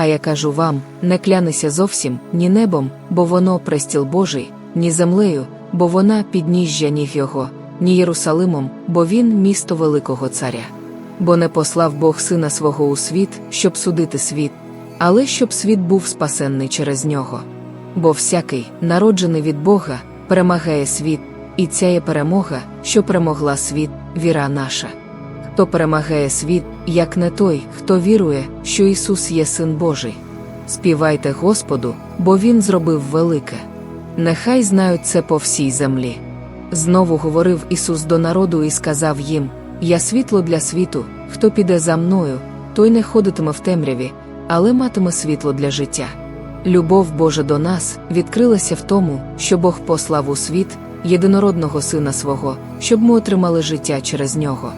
А я кажу вам: не клянися зовсім ні небом, бо воно престіл Божий, ні землею, бо вона підніжжя ніг його, ні Єрусалимом, бо він місто великого царя. Бо не послав Бог сина свого у світ, щоб судити світ, але щоб світ був спасенний через нього. Бо всякий, народжений від Бога, перемагає світ, і ця є перемога, що перемогла світ, віра наша. Хто перемагає світ, як не той, хто вірує, що Ісус є Син Божий. Співайте Господу, бо Він зробив велике. Нехай знають це по всій землі. Знову говорив Ісус до народу і сказав їм: Я світло для світу, хто піде за мною, той не ходитиме в темряві, але матиме світло для життя. Любов Божа до нас відкрилася в тому, що Бог послав у світ єдинородного Сина свого, щоб ми отримали життя через нього.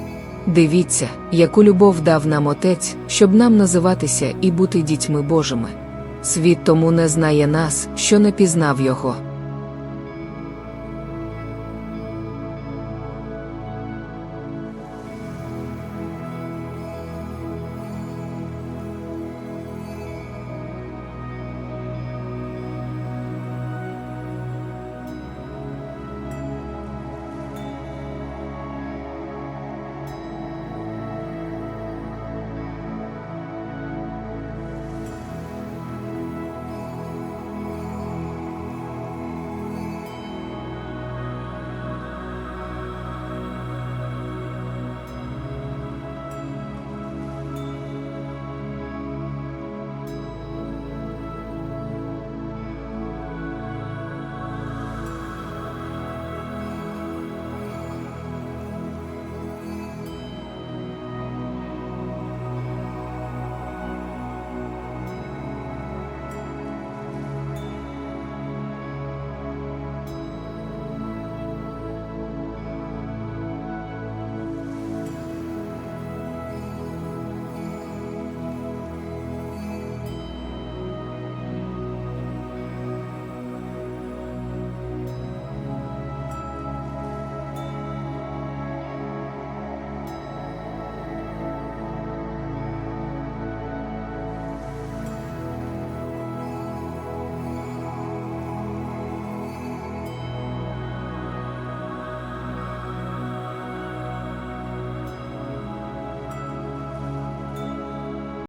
Дивіться, яку любов дав нам Отець, щоб нам називатися і бути дітьми Божими. Світ тому не знає нас, що не пізнав Його.